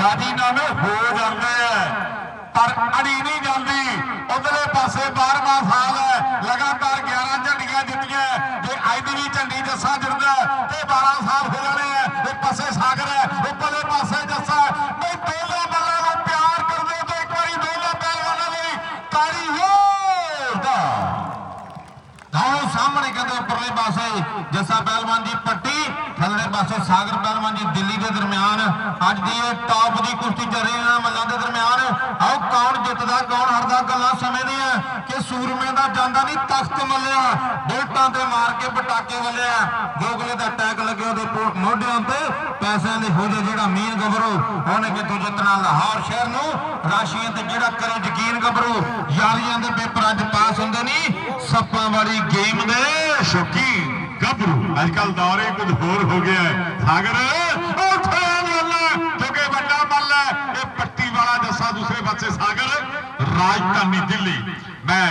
ਰਾਜੀਨਾਮੇ ਹੋ ਜਾਂਦੇ ਆ। ਪਰ ਅੜੀ ਨਹੀਂ ਜਾਂਦੀ। ਉਧਰਲੇ ਪਾਸੇ 12ਵਾਂ ਸਾਲ ਹੈ। ਲਗਾਤਾਰ 11 ਝੰਡੀਆਂ ਜਿੱਤੀਆਂ। ਜੇ ਅੱਜ ਦੀ ਵੀ ਝੰਡੀ ਜੱਸਾ ਜਿੱਤਦਾ ਤੇ 12 ਸਾਲ ਹੋ ਜਾਣੇ ਆ। ਇੱਕ ਪਾਸੇ ਸਾਗਰ ਹੈ, ਉੱਪਰਲੇ ਪਾਸੇ ਜੱਸਾ ਬਈ ਦੋਵੇਂ ਬੱਲਾਂ ਨੂੰ ਪਿਆਰ ਕਰਦੇ ਤੇ ਇੱਕ ਵਾਰੀ ਦੋਵੇਂ ਪਹਿਲਵਾਨਾਂ ਲਈ ਤਾੜੀ ਹੋ ਦਾ ਸਾਹਮਣੇ ਕਹਿੰਦੇ ਉੱਪਰਲੇ ਪਾਸੇ ਜੱਸਾ ਪਹਿਲਵਾਨ ਜੀ ਪੱਟੀ ਥੱਲੇ ਪਾਸੇ ਸਾਗਰ ਪਹਿਲਵਾਨ ਜੀ ਦਿੱਲੀ ਦੇ ਦਰਮਿਆਨ ਅੱਜ ਦੀ ਇਹ ਟਾਪ ਦੀ ਕੁਸ਼ਤੀ ਚੱਲ ਰਹੀ ਹੈ ਮੱਲਾਂ ਦੇ ਦਰਮਿਆਨ ਆਓ ਕੌਣ ਜਿੱਤਦਾ ਕੌਣ ਹਾਰਦਾ ਗੱਲਾਂ ਸਮੇਂ ਕਿ ਸੂਰਮੇ ਦਾ ਜਾਂਦਾ ਨਹੀਂ, ਤਖਤ ਮੱਲਿਆ ਬੋਲਟਾਂ ਤੇ ਮਾਰ ਕੇ ਪਟਾਕੇ ਵੱਲਿਆ। ਗੋਗਲੇ ਦਾ ਟੈਗ ਲੱਗਿਆ ਉਹਦੇ ਮੋਢਿਆਂ ਤੇ। ਪੈਸਿਆਂ ਦੇ ਹੋਦੇ ਜਿਹੜਾ ਮੀਨ ਗੱਭਰੂ, ਉਹਨੇ ਕਿੱਥੋਂ ਜਿੱਤਣਾ ਲਾਹੌਰ ਸ਼ਹਿਰ ਨੂੰ ਰਾਸ਼ੀਆਂ ਤੇ ਜਿਹੜਾ ਕਰੇ ਯਕੀਨ ਗੱਭਰੂ, ਯਾਰੀਆਂ ਦੇ ਪੇਪਰ ਅੱਜ ਪਾਸ ਹੁੰਦੇ ਨਹੀਂ ਸੱਪਾਂ ਵਾਲੀ ਗੇਮ ਦੇ ਸ਼ੌਕੀਨ ਗੱਭਰੂ। ਅੱਜ ਕੱਲ ਦੌਰੇ ਹੀ ਕੁਝ ਹੋਰ ਹੋ ਗਿਆ ਹੈ ਸਾਗਰ ਉੱਥੇ ਵਾਲਾ ਕਿਉਂਕਿ ਵੱਡਾ ਮੱਲ ਹੈ ਇਹ ਪੱਟੀ ਵਾਲਾ ਜੱਸਾ ਦੂਸਰੇ ਪਾਸੇ ਸਾਗਰ ਰਾਜਧਾਨੀ ਦਿੱਲੀ। ਮੈਂ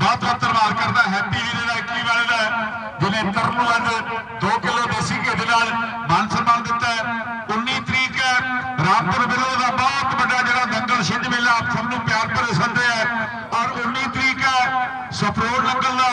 ਬਹੁਤ ਬਹੁਤ ਧੰਨਵਾਦ ਕਰਦਾ, ਹੈਪੀ ਵੀਰੇ ਦਾ ਇਟਲੀ ਵਾਲੇ ਦਾ ਜਿਹਨੇ ਤਰਨ ਨੂੰ ਅੱਜ 2 ਕਿਲੋ ਦੇਸੀ ਘੀ ਦੇ ਨਾਲ ਮਾਨ ਸਨਮਾਨ ਦਿੱਤਾ ਹੈ। 19 ਤਰੀਕ ਹੈ, ਰਾਮਪੁਰ ਵਿਰੋਧ ਦਾ ਬਹੁਤ ਵੱਡਾ ਜਿਹੜਾ ਦੰਗਲ ਛਿੰਝ ਮੇਲਾ ਆਪ ਸਭ ਨੂੰ ਪਿਆਰ ਭਰੇ ਸੱਦੇ ਹੈ। ਔਰ 19 ਤਰੀਕ ਹੈ ਸਫਰੋਡ ਨੰਗਲ ਦਾ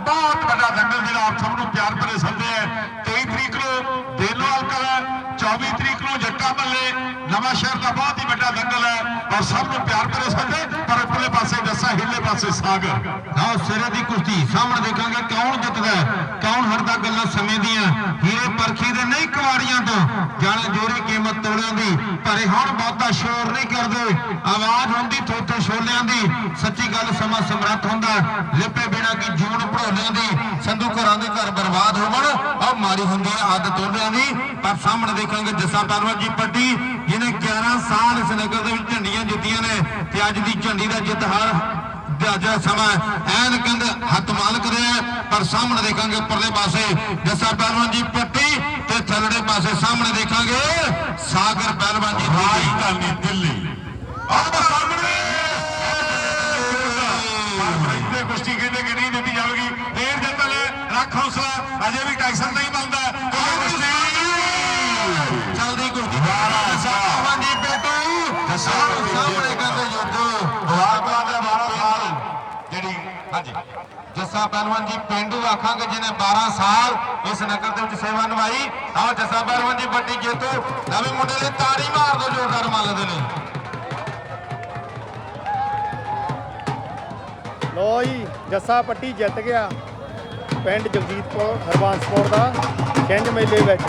ਬਹੁਤ ਵੱਡਾ ਦੰਗਲ ਜਿਹੜਾ ਆਪ ਸਭ ਨੂੰ ਪਿਆਰ ਭਰੇ ਸੱਦੇ ਹੈ 23 ਤਰੀਕ ਨੂੰ ਦੇਲੋਵਾਲ ਕਲਾ 24 ਤਰੀਕ ਨੂੰ ਜੱਟਾ ਮੱਲੇ ਨਵਾਂ ਸ਼ਹਿਰ ਦਾ ਬਹੁਤ ਹੀ ਵੱਡਾ ਦੰਗਲ ਹੈ ਔਰ ਸਭ ਨੂੰ ਪਿਆਰ ਭਰੇ ਸੱਦੇ ਪਰ ਉੱਪਰਲੇ ਪਾਸੇ ਜੱਸਾ ਹਿੱਲੇ ਪਾਸੇ ਸਾਗਰ ਆਹ ਸਿਰੇ ਦੀ ਕੁਸ਼ਤੀ, ਸਾਹਮਣੇ ਦੇਖਾਂਗੇ ਕੌਣ ਜਿੱਤਦਾ ਕੌਣ ਹਰਦਾ ਗੱਲਾਂ ਸਮੇਂ ਦੀਆਂ। ਹੀਰੇ ਪਰਖੀ ਦੇ ਨਹੀਂ ਕੁਆੜੀਆਂ ਤੋਂ, ਜਾਣੇ ਜੋਰੀ ਕੀਮਤ ਤੋੜਿਆਂ ਦੀ। ਭਰੇ ਹੁਣ ਬਹੁਤਾ ਸ਼ੋਰ ਨਹੀਂ ਕਰਦੇ। ਆਵਾਜ਼ ਹੁੰਦੀ ਥੋਥੇ ਛੋਲਿਆਂ ਦੀ। ਸੱਚੀ ਗੱਲ ਸਮਾਂ ਸਮਰੱਥ ਹੁੰਦਾ। ਲਿਪੇ ਹੁੰਦੀ ਹੈ ਆਦਤ ਤੋੜਿਆਂ ਦੀ ਪਰ ਸਾਹਮਣੇ ਦੇਖਾਂਗੇ ਜੱਸਾ ਪਰਵਤ ਜੀ ਪੱਟੀ ਜਿਹਨੇ 11 ਸਾਲ ਇਸ ਨਗਰ ਦੇ ਵਿੱਚ ਝੰਡੀਆਂ ਜਿੱਤੀਆਂ ਨੇ ਤੇ ਅੱਜ ਦੀ ਝੰਡੀ ਦਾ ਜਿੱਤ ਹਾਰ ਦਾ ਸਮਾਂ ਐਨ ਕਹਿੰਦੇ ਹੱਥ ਮਾਲਕ ਦੇ ਪਰ ਸਾਹਮਣੇ ਦੇਖਾਂਗੇ ਉੱਪਰਲੇ ਪਾਸੇ ਜੱਸਾ ਪਹਿਲਵਾਨ ਜੀ ਪੱਟੀ ਤੇ ਥੱਲੜੇ ਪਾਸੇ ਸਾਹਮਣੇ ਦੇਖਾਂਗੇ ਸਾਗਰ ਪਹਿਲਵਾਨ ਜੀ ਰਾਜਧਾਨੀ ਦਿੱਲੀ ਆਹ ਸਾਹਮਣੇ ਇੱਥੇ ਕੁਸ਼ਤੀ ਕਹਿੰਦੇ ਕਿ ਨਹੀਂ ਦਿੱਤੀ ਜਾਵੇਗੀ ਫੇਰ ਜੰਦਲ ਰੱਖ ਹੌਸਲਾ ਅਜੇ ਵੀ ਟਾਈਸਨ ਨਹੀਂ ਬਣਦਾ ਉਹ ਕੁਸ਼ਤੀ ਚਲਦੀ ਕੁਸ਼ਤੀ ਸਾਹਮਣੇ ਜੀ ਬੇਟੂ ਸਾਹਮਣੇ ਕਹਿੰਦੇ ਯੁੱਧ ਵਾਰਪਾਲ ਦੇ 12 ਸਾਲ ਜਿਹੜੀ ਹਾਂਜੀ। ਜੱਸਾ ਪਹਿਲਵਾਨ ਜੀ, ਪਿੰਡੂ ਆਖਾਂਗੇ ਜਿਹਨੇ 12 ਸਾਲ ਇਸ ਨਗਰ ਦੇ ਵਿੱਚ ਸੇਵਾ ਨਿਭਾਈ, ਆਓ ਜੱਸਾ ਪਹਿਲਵਾਨ ਜੀ, ਵੱਡੀ ਜੇਤੂ, ਨਵੇਂ ਮੁੰਡੇ ਲਈ ਤਾੜੀ ਮਾਰ ਦੋ ਜੋਰਦਾਰ ਮੰਨਦੇ ਨੇ ਲੋ ਜੀ, ਜੱਸਾ ਪੱਟੀ ਜਿੱਤ ਗਿਆ। ਪਿੰਡ ਜਗਜੀਤਪੁਰ ਹਰਬੰਸਪੁਰ ਦਾ, ਛਿੰਝ ਮੇਲੇ ਵਿੱਚ।